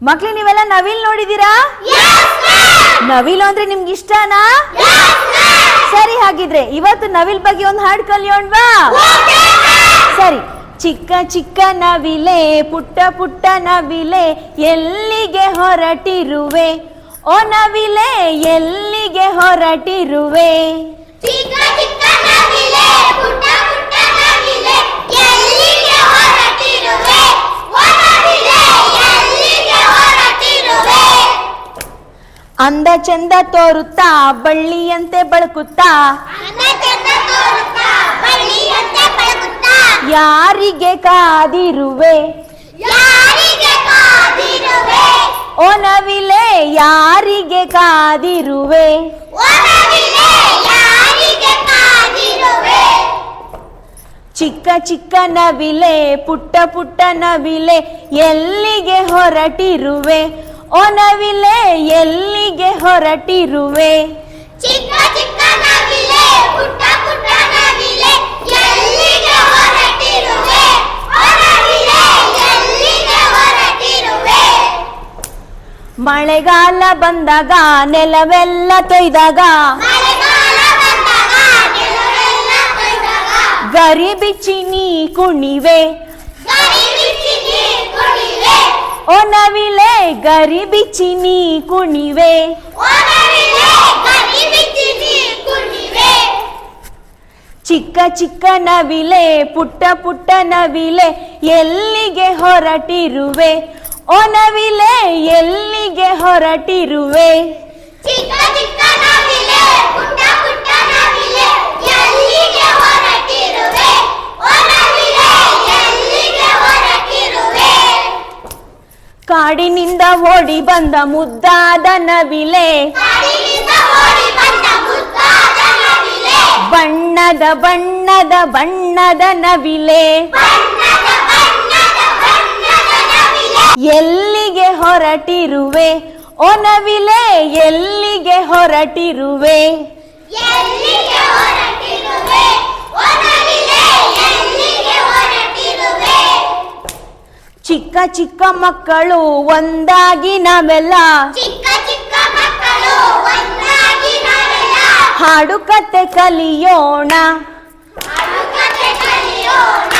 ಮಕ್ಳಿ, ನೀವೆಲ್ಲ ನವಿಲ್ ನೋಡಿದೀರಾ ನವಿಲು ಅಂದ್ರೆ ನಿಮ್ಗೆ ಇಷ್ಟನಾ? ಸರಿ, ಹಾಗಿದ್ರೆ ಇವತ್ತು ನವಿಲ್ ಬಗ್ಗೆ ಒಂದು ಹಾಡು ಕಲಿಯೋಣ್ವಾ? ಸರಿ, ಚಿಕ್ಕ ಚಿಕ್ಕ ನವಿಲೆ, ಪುಟ್ಟ ಪುಟ್ಟ ನವಿಲೆ, ಎಲ್ಲಿಗೆ ಹೊರಟಿರುವೆ? ಓ ನವಿಲೆ, ಎಲ್ಲಿಗೆ ಹೊರಟಿರುವೆ ಚಿಕ್ಕ ಚಿಕ್ಕ ನವಿಲೆ ಪುಟ್ಟ ಪುಟ್ಟ ನವಿಲೆ ಎಲ್ಲಿಗೆ ಹೊರಟಿರುವೆ ಓ ನವಿಲೆ ಎಲ್ಲಿಗೆ ಹೊರಟಿರುವೆ ಅಂದ ಚಂದ ತೋರುತ್ತಾ ಬಳ್ಳಿಯಂತೆ ಬಳಕುತ್ತಾ? ಯಾರಿಗೆ ಕಾದಿರುವೆ? ಒನವಿಲೆ ಯಾರಿಗೆ ಕಾದಿರುವೆ? ಚಿಕ್ಕ ಚಿಕ್ಕ ನವಿಲೆ ಪುಟ್ಟ ಪುಟ್ಟ ನವಿಲೆ ಎಲ್ಲಿಗೆ ಹೊರಟಿರುವೆ? ಓ ನವಿಲೆ ಎಲ್ಲಿಗೆ ಹೊರಟಿರುವೆ? ಚಿಕ್ಕ ಚಿಕ್ಕ ನವಿಲೆ ಪುಟ್ಟ ಪುಟ್ಟ ನವಿಲೆ ಎಲ್ಲಿಗೆ ಹೊರಟಿರುವೆ? ಒನವಿಲೆ ಎಲ್ಲಿಗೆ ಹೊರಟಿರುವೆ? ಮಳೆಗಾಲ ಬಂದಾಗ ನೆಲವೆಲ್ಲ ತೊಯ್ದಾಗ ಮಳೆಗಾಲ ಬಂದಾಗ ಗರಿ ಬಿಚ್ಚಿ ನೀ ಕುಣಿವೆ. ನವಿಲೆ ಗರಿ ಬಿಚ್ಚಿ ನೀರ್ ಕುಡಿವೆ ಚಿಕ್ಕ ಚಿಕ್ಕ ನವಿಲೆ ಪುಟ್ಟ ಪುಟ್ಟ ನವಿಲೆ ಎಲ್ಲಿಗೆ ಹೊರಟಿರುವೆ? ಓ ನವಿಲೆ ಎಲ್ಲಿಗೆ ಹೊರಟಿರುವೆ? ಚಿಕ್ಕ ಚಿಕ್ಕ ನವಿಲೆ ಪುಟ್ಟ ಪುಟ್ಟ ನವಿಲೆ ಎಲ್ಲಿಗೆ ಹೊರಟಿರುವೆ ಓ ನವಿಲೆ ಎಲ್ಲಿಗೆ ಹೊರಟಿರುವೆ ಕಾಡಿನಿಂದ ಓಡಿ ಬಂದ ಮುದ್ದಾದ ನವಿಲೆ. ಬಣ್ಣದ ಬಣ್ಣದ ಬಣ್ಣದ ನವಿಲೆ. ಎಲ್ಲಿಗೆ ಹೊರಟಿರುವೆ? ಓ ನವಿಲೆ ಎಲ್ಲಿಗೆ ಹೊರಟಿರುವೆ? ಎಲ್ಲಿಗೆ ಹೊರಟಿರುವೆ ಓ ನವಿಲೆ ಎಲ್ಲಿಗೆ ಹೊರಟಿರುವೆ ಚಿಕ್ಕ ಚಿಕ್ಕ ಮಕ್ಕಳು ಒಂದಾಗಿ ನಾವೆಲ್ಲ. ಚಿಕ್ಕ ಚಿಕ್ಕ ಮಕ್ಕಳು ಒಂದಾಗಿ ನಾವೆಲ್ಲ. ಹಾಡುಕತೆ ಕಲಿಯೋಣ ಆಡುಕತೆ ಕಲಿಯೋಣ.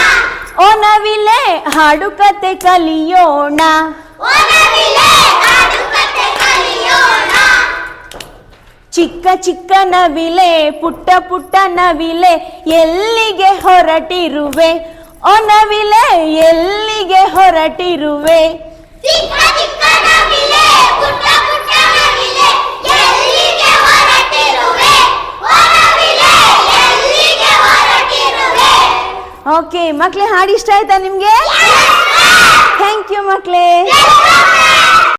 ಓ ನವಿಲೆ ಹಾಡುಕತೆ ಕಲಿಯೋಣ. ಓ ನವಿಲೆ ಆಡುಕತೆ ಕಲಿಯೋಣ. ನವಿಲೆ ಚಿಕ್ಕ ಚಿಕ್ಕ ನವಿಲೆ ಪುಟ್ಟ ಪುಟ್ಟ ನವಿಲೆ ಎಲ್ಲಿಗೆ ಹೊರಟಿರುವೆ? ಓ ನವಿಲೆ ಎಲ್ಲಿಗೆ ಹೊರಟಿರುವೆ? ಓಕೆ ಮಕ್ಳೆ ಹಾಡು ಇಷ್ಟ ಆಯ್ತಾ ನಿಮ್ಗೆ? Thank you ಮಕ್ಳೇ.